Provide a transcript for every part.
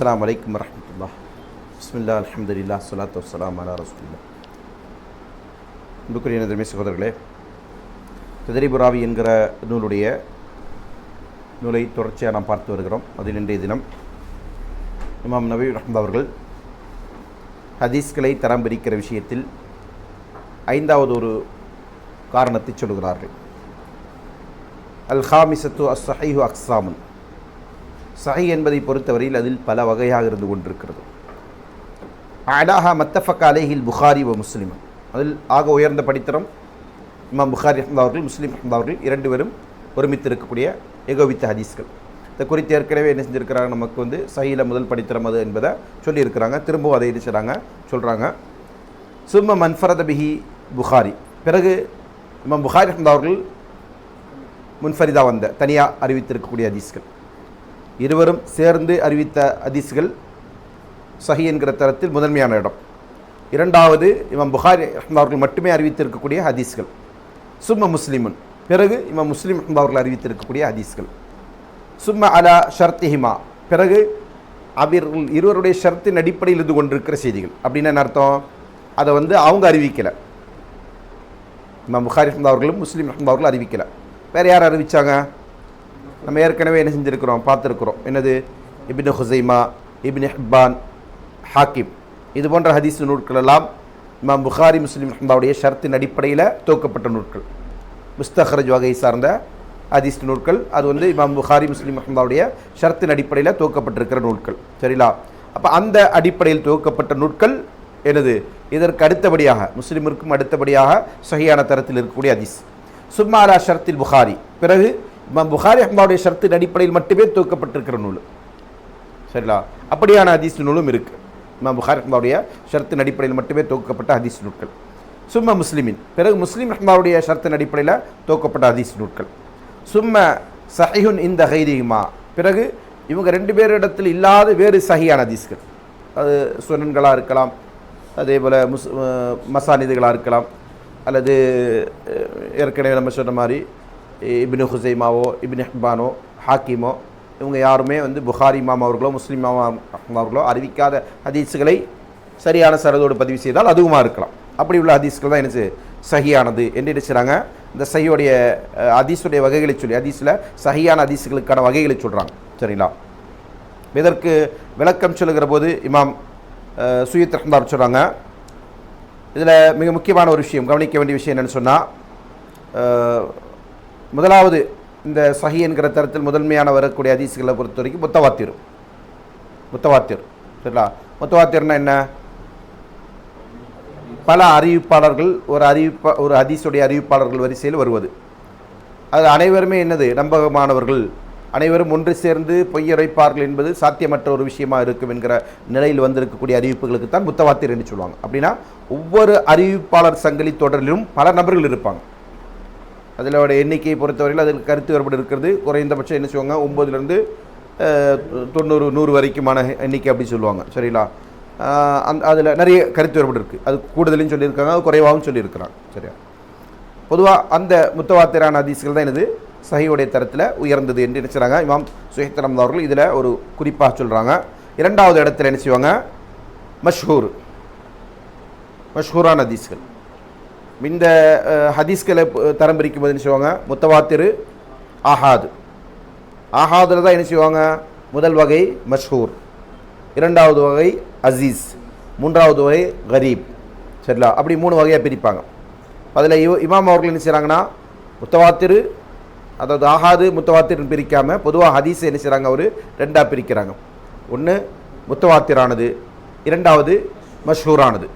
அஸ்லாம் அலைக்கும் வரமத்துல்லா பிஸ்மில்லா அலமதுல்லா சலாத்து வலாம் அலா ரசூல்லா அன்புக்குரிய நதர்மே சகோதரர்களே திதரிபுராவி என்கிற நூலுடைய நூலை தொடர்ச்சியாக நாம் பார்த்து வருகிறோம். அதில் இன்றைய தினம் இமாம் நபி ரஹ்மத் அவர்கள் ஹதீஸ்களை தரம் பிரிக்கிற விஷயத்தில் ஐந்தாவது ஒரு காரணத்தை சொல்கிறார்கள் அல் ஹாமிசத்து அஸ் சஹீஹு அக்ஸாமுன். சஹி என்பதை பொறுத்தவரையில் அதில் பல வகையாக இருந்து கொண்டிருக்கிறது. அடாஹா மத்தஃபக் அலேஹில் புகாரி வ முஸ்லிம். அதில் ஆக உயர்ந்த படித்தரம் இமாம் புகாரி அஹ்மத் அவர்கள் முஸ்லீம் அஹ்மத் அவர்கள் இரண்டு பேரும் ஒருமித்து இருக்கக்கூடிய ஏகோபித்த ஹதீஸ்கள். இதை குறித்து ஏற்கனவே என்ன செஞ்சுருக்கிறாங்க? நமக்கு வந்து சஹியில் முதல் படித்தரம் அது என்பதை சொல்லியிருக்கிறாங்க. திரும்பவும் அதை என்ன செய்கிறாங்க சொல்கிறாங்க சும்ம மன்ஃபரத பிஹி புகாரி. பிறகு இமாம் புகாரி அஹ்மத் அவர்கள் முன்ஃபரிதா வந்த தனியாக அறிவித்திருக்கக்கூடிய ஹதீஸ்கள். இருவரும் சேர்ந்து அறிவித்த அதிசுகள் சஹி என்கிற தரத்தில் முதன்மையான இடம். இரண்டாவது இவன் புகாரி அவர்கள் மட்டுமே அறிவித்திருக்கக்கூடிய ஹதீஸ்கள். சும்ம முஸ்லிமுன். பிறகு இவன் முஸ்லீம் அவர்கள் அறிவித்திருக்கக்கூடிய ஹதீஸ்கள். சும்ம அலா ஷர்த்திஹிமா. பிறகு அவர்கள் இருவருடைய ஷர்த்தின் அடிப்படையில் இருந்து கொண்டிருக்கிற செய்திகள். அப்படின்னு என்ன அர்த்தம்? அதை வந்து அவங்க அறிவிக்கலை. இமாம் புகாரி அவர்களும் முஸ்லீம் அவர்களும் அறிவிக்கலை. வேறு யார் அறிவித்தாங்க நம்ம ஏற்கனவே என்ன செஞ்சுருக்கிறோம் பார்த்துருக்குறோம். என்னது? Ibn Khuzaymah Ibn Hibban Hakim. இது போன்ற ஹதீஸ் நூல்கள் எல்லாம் இமாம் புகாரி முஸ்லீம் அஹ்மாவுடைய ஷர்த்தின் அடிப்படையில் துவக்கப்பட்ட நூல்கள். முஸ்தஹரஜ் வகை சார்ந்த ஹதீஸ் நூல்கள். அது வந்து இமாம் புகாரி முஸ்லீம் அஹ்மாவுடைய ஷர்த்தின் அடிப்படையில் துவக்கப்பட்டிருக்கிற நூல்கள். சரிங்களா அப்போ அந்த அடிப்படையில் துவக்கப்பட்ட நூட்கள் எனது இதற்கு அடுத்தபடியாக முஸ்லீமிற்கும் அடுத்தபடியாக சஹியான தரத்தில் இருக்கக்கூடிய ஹதீஸ். சும்மா அலா ஷர்த்தில் புகாரி. பிறகு புகாரி அஹ்மாவுடைய ஷர்த்தின் அடிப்படையில் மட்டுமே தூக்கப்பட்டிருக்கிற நூல். சரிங்களா அப்படியான ஹதீஸ் நூலும் இருக்குது இமாம் புகாரி அஹ்மாவுடைய ஷர்த்தின் அடிப்படையில் மட்டுமே தூக்கப்பட்ட ஹதீஸ் நூட்கள் சும்ம முஸ்லிமின். பிறகு முஸ்லீம் அஹ்மாவுடைய ஷரத்தின் அடிப்படையில் தூக்கப்பட்ட ஹதீஸ் நூட்கள் சும்ம சஹிஹுன் இந்த ஹைரிஹிமா பிறகு இவங்க ரெண்டு பேரிடத்தில் இல்லாத வேறு சஹியான ஹதீஸ்கள். அது சுனன்களாக இருக்கலாம் அதே போல் முஸ் மசானிதுகளாக இருக்கலாம் அல்லது ஏற்கனவே நம்ம சொன்ன மாதிரி இப்னு ஹுசைமாவோ இப்னு ஹிபானோ ஹாக்கிமோ இவங்க யாருமே வந்து புகாரி இமாம் அவர்களோ முஸ்லீம் இமாம் அவர்களோ அறிவிக்காத ஹதீஸுகளை சரியான சரதோடு பதிவு செய்தால் அதுவுமா இருக்கலாம். அப்படி உள்ள ஹதீஸ்கள் தான் என்ன சகியானது என்று என்ன செய்கிறாங்க இந்த சஹியோடைய ஹதீஸுடைய வகைகளை சொல்லி ஹதீஸில் சஹியான ஹதீஸுகளுக்கான வகைகளை சொல்கிறாங்க சரிங்களா? இதற்கு விளக்கம் சொல்லுகிற போது இமாம் சுயத் ரஹ்மார் சொல்கிறாங்க இதில் மிக முக்கியமான ஒரு விஷயம் கவனிக்க வேண்டிய விஷயம் என்னென்னு சொன்னால் முதலாவது இந்த சஹி என்கிற தரத்தில் முதன்மையான வரக்கூடிய அதிசுகளை பொறுத்த வரைக்கும் முத்தவாத்திர் புத்தவாத்தியர் சரிங்களா? முத்தவாத்திர்னா என்ன? பல அறிவிப்பாளர்கள் ஒரு அறிவிப்பா ஒரு அதிசுடைய அறிவிப்பாளர்கள் வரிசையில் வருவது. அது அனைவருமே என்னது? நம்பகமானவர்கள். அனைவரும் ஒன்று சேர்ந்து பொய்யரைப்பார்கள் என்பது சாத்தியமற்ற ஒரு விஷயமா இருக்கும் என்கிற நிலையில் வந்திருக்கக்கூடிய அறிவிப்புகளுக்கு தான் முத்தவாத்திர் என்று சொல்லுவாங்க. அப்படின்னா ஒவ்வொரு அறிவிப்பாளர் சங்கிலி தொடரிலும் பல நபர்கள் இருப்பாங்க. அதிலோட எண்ணிக்கையை பொறுத்தவரையில் அதில் கருத்து வேறுபாடு இருக்கிறது. குறைந்தபட்சம் என்ன சொல்லுவாங்க? ஒம்பதுலேருந்து தொண்ணூறு நூறு வரைக்குமான எண்ணிக்கை அப்படி சொல்லுவாங்க. சரிங்களா? அந்த அதில் நிறைய கருத்து வேறுபாடு இருக்குது அது கூடுதலும் சொல்லியிருக்காங்க அது குறைவாகவும் சொல்லியிருக்கிறாங்க. சரியா? பொதுவாக அந்த முத்தவாத்திரான ஹதீஸ்கள் தான் எனது சஹியுடைய தரத்தில் உயர்ந்தது என்று நினைச்சாங்க இமாம் சுஹித்தரம் அவர்கள் இதில் ஒரு குறிப்பாக சொல்கிறாங்க இரண்டாவது இடத்துல என்ன செய்வாங்க? மஷ்ஹூர். மஷ்ஹூரான ஹதீஸ்கள். இந்த ஹதீஸ்களை தரம் பிரிக்கும் போது என்ன செய்வாங்க? முத்தவாத்திரு ஆஹாது. ஆஹாதில் தான் என்ன செய்வாங்க? முதல் வகை மஷ்ஹூர். இரண்டாவது வகை அசீஸ். மூன்றாவது வகை கரீப். சரிங்களா அப்படி மூணு வகையாக பிரிப்பாங்க. அதில் இவ் இமாம் அவர்கள் என்ன செய்கிறாங்கன்னா முத்தவாத்திரு அதாவது ஆகாது முத்தவாத்திரன் பிரிக்காமல் பொதுவாக ஹதீஸ் என்ன செய்கிறாங்க அவர்? ரெண்டாக பிரிக்கிறாங்க. ஒன்று முத்தவாத்திரானது இரண்டாவது மஷ்ஹூரானது.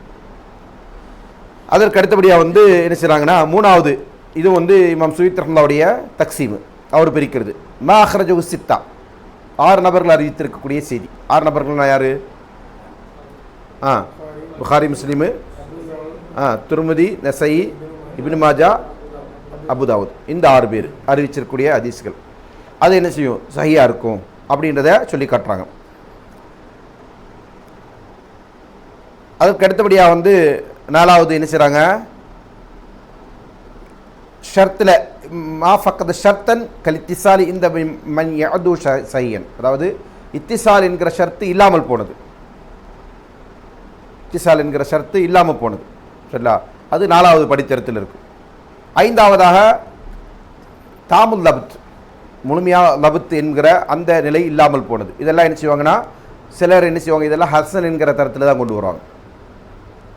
அதற்கு அடுத்தபடியாக வந்து என்ன செய்கிறாங்கன்னா மூணாவது இது வந்து இமாம் சுயித் ரஹ்மாவுடைய தக்சீமு. அவர் பிரிக்கிறது. மா அஹ்ரஜு சித்தா ஆறு நபர்கள் அறிவித்திருக்கக்கூடிய செய்தி. ஆறு நபர்கள்னா யார்? ஆ புகாரி முஸ்லீமு. ஆ Tirmidhi Nasai Ibn Majah Abu Dawud இந்த ஆறு பேர் அறிவிச்சிருக்கக்கூடிய அதிசுகள் அது என்ன செய்யும்? சஹியாக இருக்கும் அப்படின்றத சொல்லி காட்டுறாங்க. அதற்கு அடுத்தபடியாக வந்து நாலாவது என்ன செய்கிறாங்க ஷர்த்தில் மா ஃபக்கத் ஷர்த்தன் கலித்திசாலி இந்த மன் யது சையன். அதாவது இத்திசால் என்கிற ஷர்த்து இல்லாமல் போனது. இத்திசால் என்கிற ஷர்த்து இல்லாமல் போனது. சரிங்களா? அது நாலாவது படித்தரத்தில் இருக்கும் ஐந்தாவதாக தாமுல் லபுத். முழுமையாக லபுத் என்கிற அந்த நிலை இல்லாமல் போனது. இதெல்லாம் என்ன செய்வாங்கன்னா சிலர் என்ன செய்வாங்க இதெல்லாம் ஹசன் என்கிற தரத்தில் தான் கொண்டு வருவாங்க.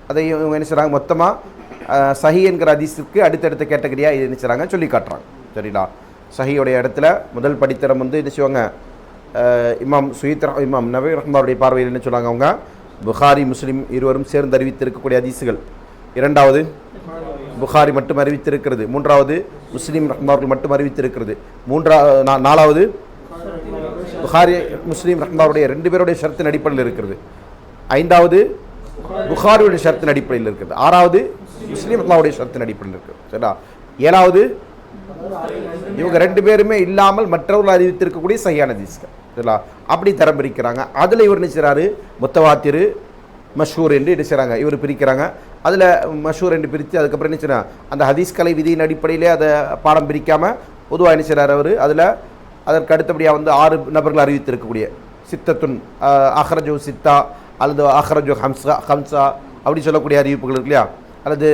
அதையும் இவங்க என்ன செய்கிறாங்க மொத்தமாக சஹி என்கிற அதிசுக்கு அடுத்தடுத்த கேட்டகரியாக இது என்ன செய்கிறாங்க சொல்லி காட்டுறாங்க. சரிங்களா? சஹியோடைய இடத்துல முதல் படித்தரம் வந்து என்ன செய்வாங்க? இமாம் சுயித்ரா இமாம் நபி ரஹ்மாவுடைய பார்வையில் என்ன சொல்கிறாங்க அவங்க? புகாரி முஸ்லீம் இருவரும் சேர்ந்து அறிவித்திருக்கக்கூடிய அதிசுகள் இரண்டாவது புகாரி மட்டும் அறிவித்திருக்கிறது. மூன்றாவது முஸ்லீம் ரஹ்மார்கள் மட்டும் அறிவித்திருக்கிறது. மூன்றா நா- நாலாவது புகாரி முஸ்லீம் ரஹ்மாவுடைய ரெண்டு பேருடைய ஷரத்தின் அடிப்படையில் இருக்கிறது. ஐந்தாவது புகாரியுடைய ஷரத்தின் அடிப்படையில் இருக்கிறது ஆறாவது முஸ்லீம் அல்லாவுடைய ஷரத்தின் அடிப்படையில் இருக்கிறது சரிடா? ஏழாவது இவங்க ரெண்டு பேருமே இல்லாமல் மற்றவர்கள் அறிவித்திருக்கக்கூடிய சையான தீஸ்கள் சரிங்களா அப்படி தரம் பிரிக்கிறாங்க. அதில் இவர் என்ன முத்தவாத்திரு மஷூர் என்று என்ன செய்கிறாங்க இவர் பிரிக்கிறாங்க. அதில் மஷூர் என்று பிரித்து அதுக்கப்புறம் என்ன அந்த ஹதீஸ் கலை விதியின் அடிப்படையிலே அதை பாடம் பிரிக்காமல் பொதுவாக என்ன செய்கிறார் அவர்? அதில் அதற்கு அடுத்தபடியாக வந்து ஆறு நபர்கள் அறிவித்திருக்கக்கூடிய. சித்தத்துன் அஹ், அஹ்ரஜு சித்தா அல்லது அஹ்ரஜு ஹம்சா ஹம்சா அப்படி சொல்லக்கூடிய அறிவிப்புகள் இருக்கு இல்லையா? அல்லது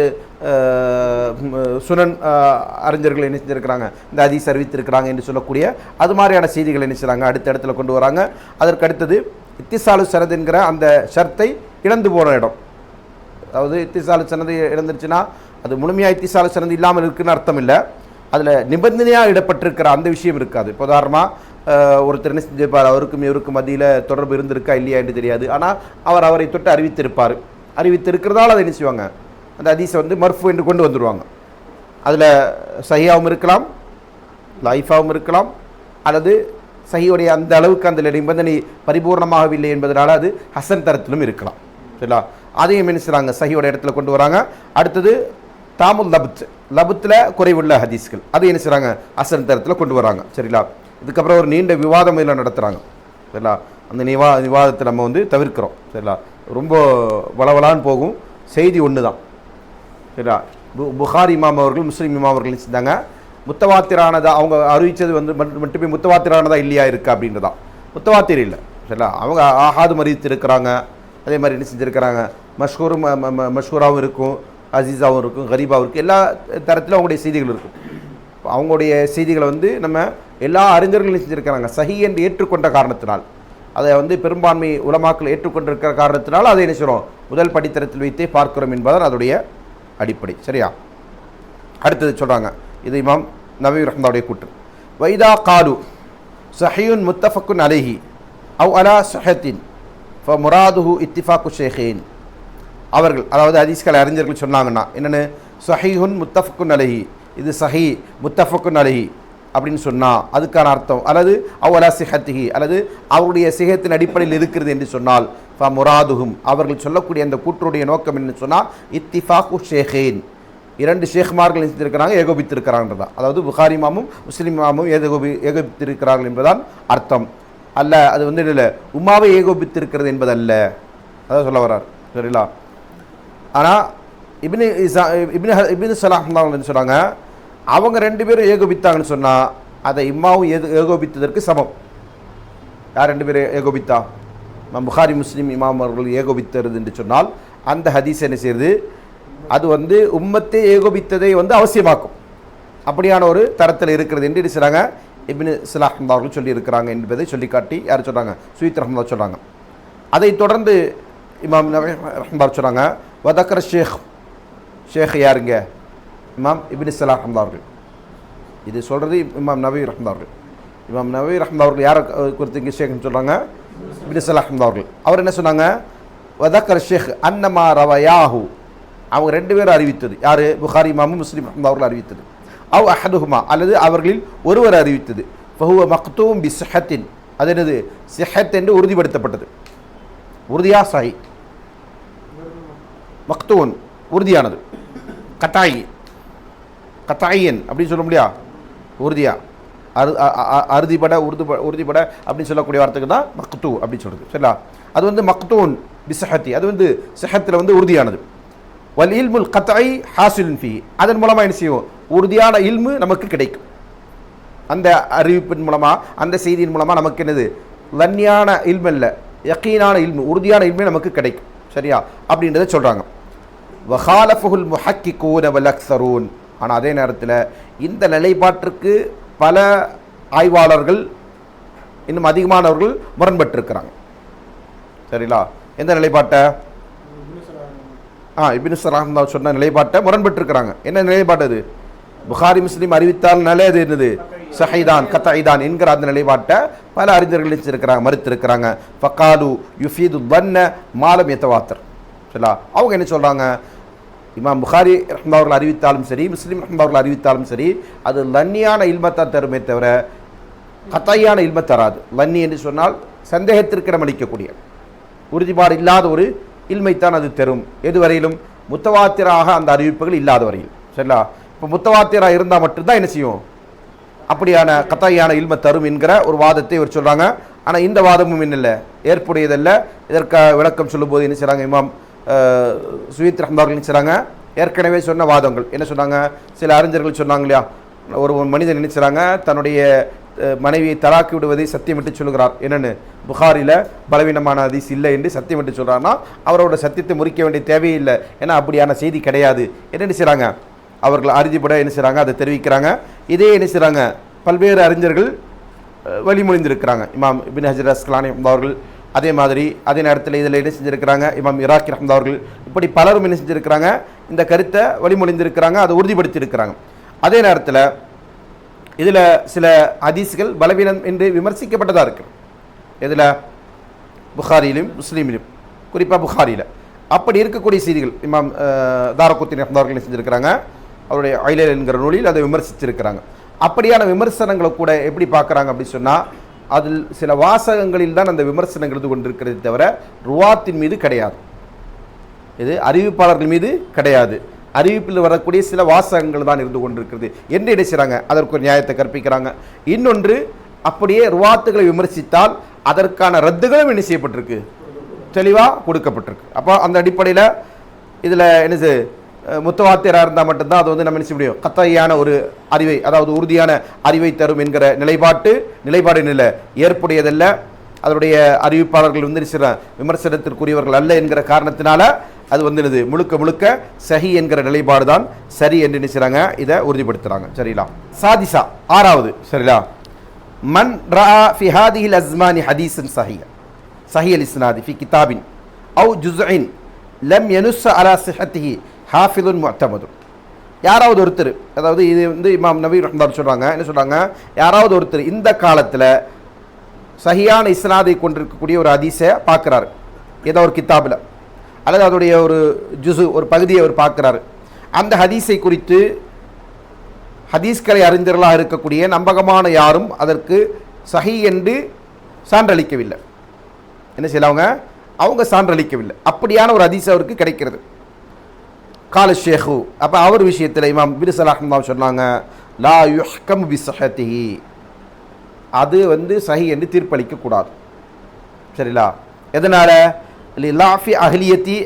சுனன் அறிஞர்கள் என்ன செஞ்சுருக்கிறாங்க? இந்த அதிஸ் அறிவித்திருக்கிறாங்க என்று சொல்லக்கூடிய அது மாதிரியான செய்திகள் என்ன செய்கிறாங்க அடுத்த இடத்துல கொண்டு வராங்க. அதற்கு அடுத்தது இத்திசாலு சரத் என்கிற அந்த ஷர்த்தை இழந்து போன இடம். அதாவது இத்திசாலு சனது இழந்துருச்சுன்னா அது முழுமையாக இத்திசாலு சனது இல்லாமல் இருக்குன்னு அர்த்தம் இல்லை. அதில் நிபந்தனையாக இடப்பட்டிருக்கிற அந்த விஷயம் இருக்காது. இப்போ உதாரணமாக ஒருத்தர் என்ன செஞ்சிருப்பார்? அவருக்கும் இவருக்கும் மத்தியில் தொடர்பு இருந்திருக்கா? இல்லையா என்று தெரியாது. ஆனால் அவர் அவரை தொட்டு அறிவித்திருப்பார். அறிவித்திருக்கிறதால அதை என்ன செய்வாங்க? அந்த அதிசை வந்து மர்ஃபு என்று கொண்டு வந்துடுவாங்க அதில் சஹியாகவும் இருக்கலாம் லைஃபாகவும் இருக்கலாம் அல்லது சஹியுடைய அந்த அளவுக்கு அந்த நிபந்தனை பரிபூர்ணமாகவில்லை என்பதனால அது ஹசன் தரத்திலும் இருக்கலாம். சரிங்களா? அதையும் என்ன செய்கிறாங்க சஹியோட இடத்துல கொண்டு வராங்க. அடுத்தது தாமுல் லபுத். லபுத்தில் குறைவுள்ள ஹதீஸ்கள். அதையும் என்ன செய்கிறாங்க ஹசன் தரத்தில் கொண்டு வராங்க. சரிங்களா? இதுக்கப்புறம் ஒரு நீண்ட விவாதம் இதில் நடத்துகிறாங்க சரிங்களா? அந்த நிவா விவாதத்தை நம்ம வந்து தவிர்க்கிறோம். சரிங்களா? ரொம்ப வளவலான்னு போகும். செய்தி ஒன்று தான் சரிங்களா? பு புகாரி இமாம் அவர்கள் முஸ்லீம் இமாம் அவர்கள் செஞ்சாங்க? முத்தவாத்திரானதா அவங்க அறிவித்தது வந்து மட்- மட்டுமே முத்தவாத்திரானதா இல்லையா இருக்கா அப்படின்றதா முத்தவாத்திர இல்லை. சரிங்களா? அவங்க ஆகாது மறித்திருக்கிறாங்க அதே மாதிரி என்ன செஞ்சுருக்கிறாங்க? மஷ்ஹூரும் ம- ம- ம- இருக்கும் அசீஸாகவும் இருக்கும் கரீபாவும் இருக்கும். எல்லா தரத்திலும் அவங்களுடைய செய்திகள் இருக்கும். அவங்களுடைய செய்திகளை வந்து நம்ம எல்லா அறிஞர்களும் செஞ்சுருக்கிறாங்க. சஹி என்று ஏற்றுக்கொண்ட காரணத்தினால். அதை வந்து பெரும்பான்மை உலமாக்கள் ஏற்றுக்கொண்டிருக்கிற காரணத்தினால் அதை என்ன செய்கிறோம் முதல் படித்தரத்தில் வைத்தே பார்க்கிறோம் என்பதன் அதோடைய அடிப்படை. சரியா? அடுத்தது சொல்கிறாங்க இது இமாம் நபி ரஹ்மாவுடைய கூற்று. வைதா காலு சஹியுன் முத்தஃபக்குன் அலைஹி அவ் அலா சஹத்தின் ஃப முராதுஹு இத்திஃபாக்கு ஷேഖேன் அவர்கள் அதாவது ஹதீஸ்கள் அறிஞர்கள் சொன்னாங்கன்னா என்னென்னு? சஹிஹுன் முத்தஃபக்குன் அலைஹி. இது சஹி முத்தஃபக்குன் அலஹி அப்படின்னு சொன்னால் அதுக்கான அர்த்தம். அல்லது அவலா சிஹத்திஹி அல்லது அவருடைய சிஹத்தின் அடிப்படையில் இருக்கிறது என்று சொன்னால் ஃப முராதுகும் அவர்கள் சொல்லக்கூடிய அந்த கூற்றுடைய நோக்கம் என்ன சொன்னால் இத்திஃபாகு ஷேഖேன் இரண்டு ஷேக்மார்கள் செஞ்சிருக்கிறாங்க ஏகோபித்திருக்கிறாங்கன்றதா அதாவது புகாரி மாமும் முஸ்லீம் மாமும் ஏகோபி ஏகோபித்திருக்கிறார்கள் என்பதான் அர்த்தம். அல்ல அது வந்து இல்லை உமாவை ஏகோபித்திருக்கிறது என்பதல்ல. அதான் சொல்ல வர்றார். சரிங்களா? ஆனால் இப்னு இசா இப்னு ஹ- இப்னு சலாஹ் அவங்க ரெண்டு பேரும் ஏகோபித்தாங்கன்னு சொன்னால் அதை இம்மாவும் ஏது ஏகோபித்ததற்கு சமம். யார் ரெண்டு பேரும் ஏகோபித்தா? நம்ம புகாரி முஸ்லீம் இமாம் அவர்கள் ஏகோபித்தது என்று சொன்னால் அந்த ஹதீஸ் என்ன செய்யுது? அது வந்து உம்மத்தை ஏகோபித்ததை வந்து அவசியமாக்கும். அப்படியான ஒரு தரத்தில் இருக்கிறது என்று செய்கிறாங்க இபின் இப்னு அவர்கள் சொல்லியிருக்கிறாங்க என்பதை சொல்லி காட்டி யார் சொல்கிறாங்க சுயித் ரஹ்மதா சொல்கிறாங்க அதைத் தொடர்ந்து இமாம் ரஹ்மார் சொன்னாங்க சொல்கிறாங்க வதக்கர் ஷேக் ஷேக் யாருங்க? இமாம் இபின் சலாஹ் அஹமதா அவர்கள். இது சொல்கிறது இமாம் நவீர் அஹமதா அவர்கள். இமாம் நவீர் அஹமதா அவர்கள் யாரை குறித்து இங்கே ஷேக்னு சொல்கிறாங்க இபின் சலாஹ் அஹமதா அவர்கள். அவர் என்ன சொன்னாங்க? வதக்கர் ஷேக் அன்னமா ரவயாஹு. அவங்க ரெண்டு பேரும் அறிவித்தது. யார்? புகாரி இமாமும் முஸ்லீம் அஹமதா அவர்கள் அறிவித்தது. அவ் அஹதுஹுமா அல்லது அவர்களில் ஒருவர் அறிவித்தது. ஃபஹுவ மக்தூம் பி சிஹத்தின் அது என்னது? சிஹத் என்று உறுதிப்படுத்தப்பட்டது. உறுதியா சாய் மக்தூன் உறுதியானது. கட்டாயி கத்தாயின் அப்படின்னு சொல்ல முடியா? உறுதியா. அரு அ- அ- அறுதிப்பட உறுதி உறுதிப்பட அப்படின்னு சொல்லக்கூடிய வார்த்தைக்கு தான் மக்தூ அப்படின்னு சொல்கிறது சரிங்களா? அது வந்து மக்தூன் பிசஹத்தி. அது வந்து சிஹத்தில் வந்து உறுதியானது. வல் இல்முல் கத்தாய் ஹாசிலின் ஃபி. அதன் மூலமாக என்ன செய்வோம் உறுதியான இல்மு நமக்கு கிடைக்கும். அந்த அறிவிப்பின் மூலமாக அந்த செய்தியின் மூலமாக நமக்கு என்னது? லன்னியான இல்மு இல்லை யக்கீனான இல்மு உறுதியான இல்மே நமக்கு கிடைக்கும். சரியா? அப்படின்றத சொல்கிறாங்க வஹாலஃபுல் முஹக்கி கூனவல் அக்சரூன் ஆனால் அதே நேரத்தில் இந்த நிலைப்பாட்டிற்கு பல ஆய்வாளர்கள் இன்னும் அதிகமானவர்கள் முரண்பட்டிருக்கிறாங்க. சரிங்களா எந்த நிலைப்பாட்டை? ஆ இபின் சலாஹ் சொன்ன நிலைப்பாட்டை முரண்பட்டிருக்கிறாங்க. என்ன நிலைப்பாடு அது? புகாரி முஸ்லீம் அறிவித்தால்னாலே அது என்னது? சஹைதான் கத்தாய்தான் என்கிற அந்த நிலைப்பாட்டை பல அறிஞர்கள் இருக்கிறாங்க மறுத்திருக்கிறாங்க. ஃபக்காலு யுஃபீது வன்ன மாலம் எத்தவாத்தர் சரிங்களா அவங்க என்ன சொல்கிறாங்க இமாம் புகாரி ரஹ்மாவர்கள் அறிவித்தாலும் சரி முஸ்லீம் ரஹ்மாவர்கள் அறிவித்தாலும் சரி அது லன்னியான இல்மத்தான் தருமே தவிர கத்தாயான இல்மை தராது. லன்னி என்று சொன்னால் சந்தேகத்திற்கிடம் அளிக்கக்கூடிய உறுதிப்பாடு இல்லாத ஒரு இல்மைத்தான் அது தரும். எதுவரையிலும் முத்தவாத்திராக அந்த அறிவிப்புகள் இல்லாத வரையில். சரிங்களா? இப்போ முத்தவாத்திரா இருந்தால் மட்டும்தான் என்ன செய்யும்? அப்படியான கத்தாயான இல்ம தரும் என்கிற ஒரு வாதத்தை இவர் சொல்கிறாங்க ஆனால் இந்த வாதமும் என்ன இல்லை ஏற்புடையதல்ல. இதற்காக விளக்கம் சொல்லும்போது என்ன செய்கிறாங்க இமாம் சுயத் ரஹ்மார்கள் என்ன செய்கிறாங்க ஏற்கனவே சொன்ன வாதங்கள். என்ன சொன்னாங்க? சில அறிஞர்கள் சொன்னாங்க இல்லையா? ஒரு ஒரு மனிதன் நினைச்சிறாங்க தன்னுடைய மனைவியை தலாக்கி விடுவதை சத்தியமிட்டு சொல்கிறார். என்னென்னு? புகாரில் பலவீனமான அதிஸ் இல்லை என்று சத்தியமிட்டு சொல்கிறாருன்னா அவரோட சத்தியத்தை முறிக்க வேண்டிய தேவையில்லை ஏன்னா அப்படியான செய்தி கிடையாது. என்ன செய்கிறாங்க அவர்கள் அறுதிப்பட என்ன செய்கிறாங்க அதை தெரிவிக்கிறாங்க. இதே என்ன செய்கிறாங்க பல்வேறு அறிஞர்கள் வழிமொழிந்திருக்கிறாங்க. இமாம் இபின் ஹஜர் அஸ்கலானி அவர்கள் அதே மாதிரி அதே நேரத்தில் இதில் என்ன செஞ்சுருக்கிறாங்க? இமாம் இராக்கி ரஹ்மத் அவர்கள் இப்படி பலரும் என்ன செஞ்சுருக்கிறாங்க? இந்த கருத்தை வழிமொழிந்திருக்கிறாங்க அதை உறுதிப்படுத்தியிருக்கிறாங்க. அதே நேரத்தில் இதில் சில ஹதீஸ்கள் பலவீனம் என்று விமர்சிக்கப்பட்டதாக இருக்கு. இதில் புகாரியிலும் முஸ்லீமிலும் குறிப்பாக புகாரியில். அப்படி இருக்கக்கூடிய செய்திகள் இமாம் அஹ், தாரகுத்தின் அவர்கள் செஞ்சுருக்கிறாங்க? அவருடைய ஐலர் என்கிற நூலில் அதை விமர்சிச்சிருக்கிறாங்க அப்படியான விமர்சனங்களை கூட எப்படி பார்க்குறாங்க அப்படின்னு சொன்னால் அதில் சில வாசகங்களில் தான் அந்த விமர்சனம் இருந்து கொண்டிருக்கிறதே தவிர ருவாத்தின் மீது கிடையாது. இது அறிவிப்பாளர்கள் மீது கிடையாது. அறிவிப்பில் வரக்கூடிய சில வாசகங்கள் தான் இருந்து கொண்டிருக்கிறது. என்று என்ன செய்கிறாங்க அதற்கு ஒரு நியாயத்தை கற்பிக்கிறாங்க. இன்னொன்று அப்படியே ருவாத்துகளை விமர்சித்தால் அதற்கான ரத்துகளும் என்ன செய்யப்பட்டிருக்கு? தெளிவாக கொடுக்கப்பட்டிருக்கு. அப்போ அந்த அடிப்படையில் இதில் என்னது? முத்தவாத்தியராக இருந்தால் மட்டும்தான் அது வந்து நம்ம என்ன செய்ய முடியும்? கத்தாயான ஒரு அறிவை அதாவது உறுதியான அறிவை தரும் என்கிற நிலைப்பாட்டு நிலைப்பாடு நிலை ஏற்புடையதல்ல. அதனுடைய அறிவிப்பாளர்கள் வந்து சில விமர்சனத்திற்குரியவர்கள் அல்ல என்கிற காரணத்தினால அது வந்து முழுக்க முழுக்க சஹி என்கிற நிலைப்பாடு தான் சரி என்று நினைச்சாங்க இதை உறுதிப்படுத்துகிறாங்க சரிங்களா? சாதிசா ஆறாவது சரிங்களா? மன் ரா ஃபிஹாதிஹில் அஸ்மானி ஹதீசன் சஹிய சஹி அல் இஸ்னாதி ஃபி கிதாபின். அவு ஜுஸ்இன். லம் யனுஸ் அலா சிஹத்திஹி ஹாஃபிதுன் முத்தமது யாராவது ஒருத்தர் அதாவது இது வந்து இமாம் நபி ரஹ்மான் சொல்கிறாங்க என்ன சொல்கிறாங்க யாராவது ஒருத்தர் இந்த காலத்தில் சஹியான இஸ்னாதை கொண்டிருக்கக்கூடிய ஒரு அதிசை பார்க்குறாரு. ஏதோ ஒரு கித்தாபில். அல்லது அதோடைய ஒரு ஜுசு ஒரு பகுதியை அவர் பார்க்குறாரு. அந்த ஹதீஸை குறித்து ஹதீஸ்களை அறிஞர்களாக இருக்கக்கூடிய நம்பகமான யாரும் அதற்கு சஹி என்று சான்றளிக்கவில்லை. என்ன செய்யலாம் அவங்க? சான்றளிக்கவில்லை. அப்படியான ஒரு அதிசை அவருக்கு கிடைக்கிறது. கால ஷேஹு அப்போ அவர் விஷயத்தில் இமாம் பின் தான் சொன்னாங்க லா யுஹ்கம் பி சஹத்திஹி அது வந்து சஹி என்று தீர்ப்பளிக்கக்கூடாது சரிங்களா எதனால்? லாஃபி அஹ்லியத்தி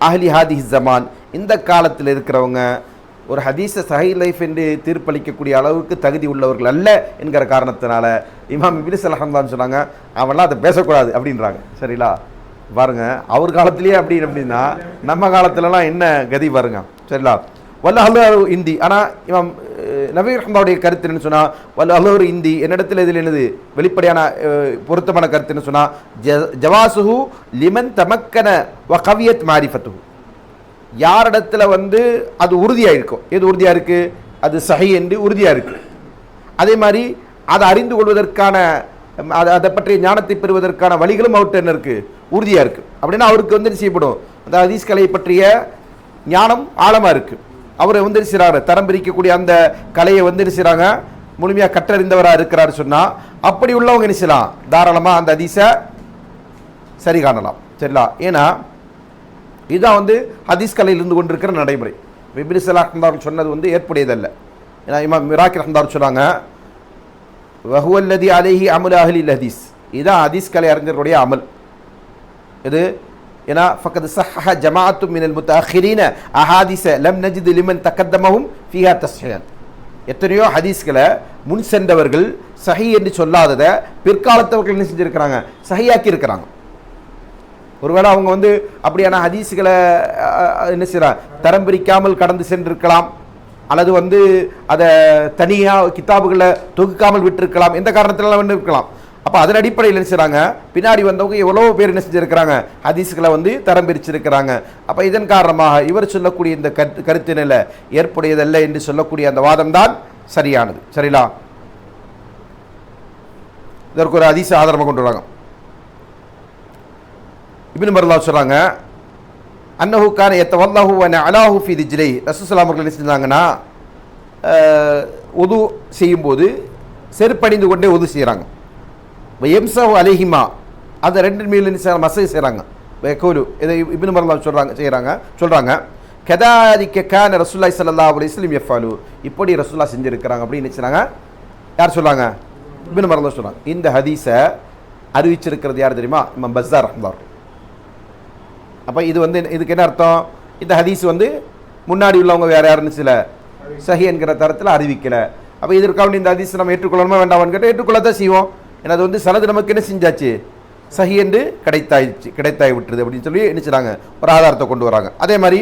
அஹ்லி ஹாதி ஜமான் இந்த காலத்தில் இருக்கிறவங்க ஒரு ஹதீஸ சஹி லைஃப் என்று தீர்ப்பளிக்கக்கூடிய அளவுக்கு தகுதி உள்ளவர்கள் அல்ல என்கிற காரணத்தினால இமாம் இபின் சலஹம்தான் சொன்னாங்க அவன்லாம் அதை பேசக்கூடாது அப்படின்றாங்க. சரிங்களா பாருங்க அவர் காலத்திலேயே அப்படி அப்படின்னா நம்ம காலத்துலலாம் என்ன கதி பாருங்க சரிங்களா வல்ல அல்லாஹ் இந்தி. ஆனால் இவன் அஹ், கருத்து என்ன சொன்னால் வல்ல அலுவர் இந்தி என்னிடத்தில் இதில் என்னது? வெளிப்படையான பொருத்தமான கருத்து என்ன சொன்னால் ஜ ஜவாசுஹு லிமன் தமக்கன வ கவியத் மாரிஃபத்து யாரிடத்துல வந்து அது உறுதியாக இருக்கும் எது உறுதியாக இருக்குது அது சஹி என்று உறுதியாக இருக்குது அதே மாதிரி அதை அறிந்து கொள்வதற்கான அதை அதை பற்றிய ஞானத்தை பெறுவதற்கான வழிகளும் அவர்கிட்ட என்ன இருக்குது உறுதியாக இருக்குது அப்படின்னா அவருக்கு வந்து என்ன செய்யப்படும்? அந்த ஹதீஸ் கலை பற்றிய ஞானம் ஆழமாக இருக்குது அவர் வந்து செய்கிறாரு தரம் பிரிக்கக்கூடிய அந்த கலையை வந்து என்ன செய்கிறாங்க முழுமையாக கற்றறிந்தவராக இருக்கிறாரு சொன்னால் அப்படி உள்ளவங்க என்ன செய்யலாம்? தாராளமாக அந்த ஹதீஸை சரி காணலாம். சரிங்களா? ஏன்னா இதுதான் வந்து ஹதீஸ் கலையில் இருந்து கொண்டிருக்கிற நடைமுறை. விபின் சலாஹ் சொன்னது வந்து ஏற்புடையதல்ல. ஏன்னா இமாம் மிராக்கி ரஹ்மதார் சொன்னாங்க வஹுவல்லதி அலேஹி அமுல் அஹ்லில் ஹதீஸ். இதுதான் ஹதீஸ் கலை அறிஞர்களுடைய அமல். இது ஏன்னா ஃபக்கத் சஹஹ ஜமாஅத்து மினல் முத்தஹிரீன அஹாதிஸ லம் நஜித் லிமன் தக்கத்தமஹும் ஃபிஹா தஸ்ஹியத் எத்தனையோ ஹதீஸ்களை முன் சென்றவர்கள் சஹி என்று சொல்லாததை பிற்காலத்தவர்கள் என்ன செஞ்சுருக்கிறாங்க? சஹியாக்கி இருக்கிறாங்க ஒருவேளை அவங்க வந்து அப்படியான ஹதீஸுகளை என்ன செய்கிறாங்க தரம் பிரிக்காமல் கடந்து சென்றிருக்கலாம். அல்லது வந்து அதை தனியாக கித்தாபுகளை தொகுக்காமல் விட்டிருக்கலாம். எந்த காரணத்தினால வந்து இருக்கலாம் அப்போ அதன் அடிப்படையில் என்ன செய்கிறாங்க பின்னாடி வந்தவங்க எவ்வளோ பேர் என்ன செஞ்சிருக்கிறாங்க? ஹதீஸ்களை வந்து தரம் பிரிச்சிருக்கிறாங்க அப்போ இதன் காரணமாக இவர் சொல்லக்கூடிய இந்த கருத்து நில ஏற்புடையதல்ல என்று சொல்லக்கூடிய அந்த வாதம் தான் சரியானது. சரிங்களா இதற்கு ஒரு அதிச ஆதாரமாக கொண்டு வராங்க. இப்னு மர்லா சொல்கிறாங்க அன்னஹு கான எத்தவல்லாஹு வன அலாஹு ஃபி திஜ்லை ரசூலுல்லாஹி அவர்கள் என்ன செஞ்சாங்கன்னா உது செய்யும்போது செருப்பணிந்து கொண்டே உது செய்கிறாங்க எம்சஹு அலிஹிமா. அந்த ரெண்டு மீல் என்ன செய்றாங்க? மசை செய்கிறாங்க கோலு இதை இப்னு மரலாம் சொல்கிறாங்க செய்கிறாங்க சொல்கிறாங்க கதாதிக்க கான ரசூல்லாய் சல்லா அலைஹி இஸ்லீம் யஃபாலு. இப்படி ரசூல்லா செஞ்சுருக்கிறாங்க அப்படின்னு நினச்சினாங்க யார் சொல்கிறாங்க இப்னு மரலாம் சொல்கிறாங்க இந்த ஹதீஸை அறிவிச்சிருக்கிறது யார் தெரியுமா? நம்ம பஸ்ஸார் ரஹ்மார் அப்போ இது வந்து இதுக்கு என்ன அர்த்தம்? இந்த ஹதீஸ் வந்து முன்னாடி உள்ளவங்க வேற யாருன்னு சில சஹி என்கிற தரத்தில் அறிவிக்கலை. அப்போ இதற்காக இந்த ஹதீஸ் நம்ம ஏற்றுக்கொள்ளணுமா வேண்டாமான்னு கேட்டால் ஏற்றுக்கொள்ளத்தான் செய்வோம். ஏன்னா அது வந்து சனது நமக்கு என்ன செஞ்சாச்சு? சஹி என்று கிடைத்தாயிடுச்சு கிடைத்தாய் விட்டுருது அப்படின்னு சொல்லி என்ன செய்கிறாங்க ஒரு ஆதாரத்தை கொண்டு வராங்க. அதே மாதிரி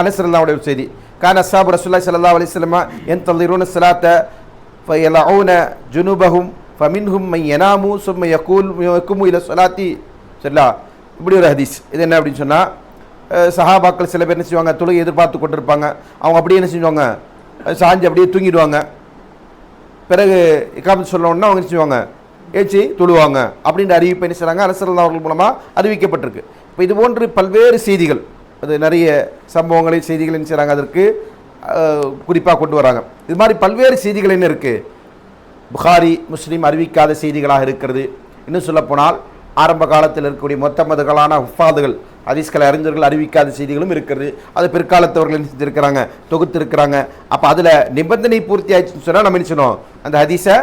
அனசரல்லாவுடைய செய்தி கான் அசாப் ரசூலுல்லாஹி சல்லா அலிஸ்லமா என் யன்தலிரூன சலாத்த ஃபயலஊன ஜுனுபஹும் ஃபமின்ஹும் மை யனாமு சும்ம யகூல் யக்குமு இல சொலாத்தி சொல்லா இப்படி ஒரு ஹதீஸ். இது என்ன அப்படின்னு சொன்னால் சஹாபாக்கள் சில பேர் என்ன செய்வாங்க? தொழுகை எதிர்பார்த்து கொண்டிருப்பாங்க. அவங்க அப்படியே என்ன செஞ்சுவாங்க? சாஞ்சு அப்படியே தூங்கிடுவாங்க. பிறகு இக்காமத்து சொல்லணுன்னா அவங்க என்ன செய்வாங்க? ஏச்சி தொழுவாங்க அப்படின்ற அறிவிப்பை என்ன செய்கிறாங்க அரசர் அவர்கள் மூலமாக அறிவிக்கப்பட்டிருக்கு. இப்போ இது போன்று பல்வேறு செய்திகள் அது நிறைய சம்பவங்களை செய்திகள் என்ன செய்கிறாங்க அதற்கு குறிப்பாக கொண்டு வராங்க. இது மாதிரி பல்வேறு செய்திகள் என்ன இருக்குது புகாரி முஸ்லீம் அறிவிக்காத செய்திகளாக இருக்கிறது. இன்னும் சொல்லப்போனால் ஆரம்ப காலத்தில் இருக்கக்கூடிய மொத்த மதுகளான உஃபாதுகள் ஹதீஸ்களை அறிஞர்கள் அறிவிக்காத செய்திகளும் இருக்கிறது அது பிற்காலத்தவர்கள் என்ன செஞ்சிருக்கிறாங்க தொகுத்திருக்கிறாங்க. அப்போ அதில் நிபந்தனை பூர்த்தி ஆயிடுச்சுன்னு சொன்னால் நம்ம என்ன செய்யணும்? அந்த ஹதீஸை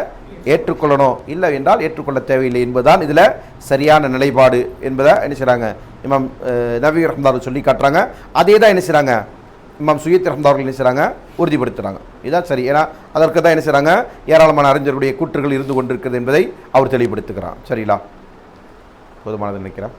ஏற்றுக்கொள்ளணும். இல்லை என்றால் ஏற்றுக்கொள்ள தேவையில்லை என்பதுதான் இதில் சரியான நிலைப்பாடு என்பதை என்ன செய்கிறாங்க இமாம் அஹ், நபி ரஹ்மதார் சொல்லி காட்டுறாங்க. அதே தான் என்ன செய்கிறாங்க இமாம் சுயத் ரஹ்மதார்கள் என்ன செய்கிறாங்க உறுதிப்படுத்துகிறாங்க இதுதான் சரி. ஏன்னா அதற்கு தான் என்ன செய்கிறாங்க ஏராளமான அறிஞர்களுடைய கூற்றுகள் இருந்து கொண்டிருக்கிறது என்பதை அவர் தெளிவுபடுத்துகிறான் சரிங்களா? போதுமானது நினைக்கிறேன்.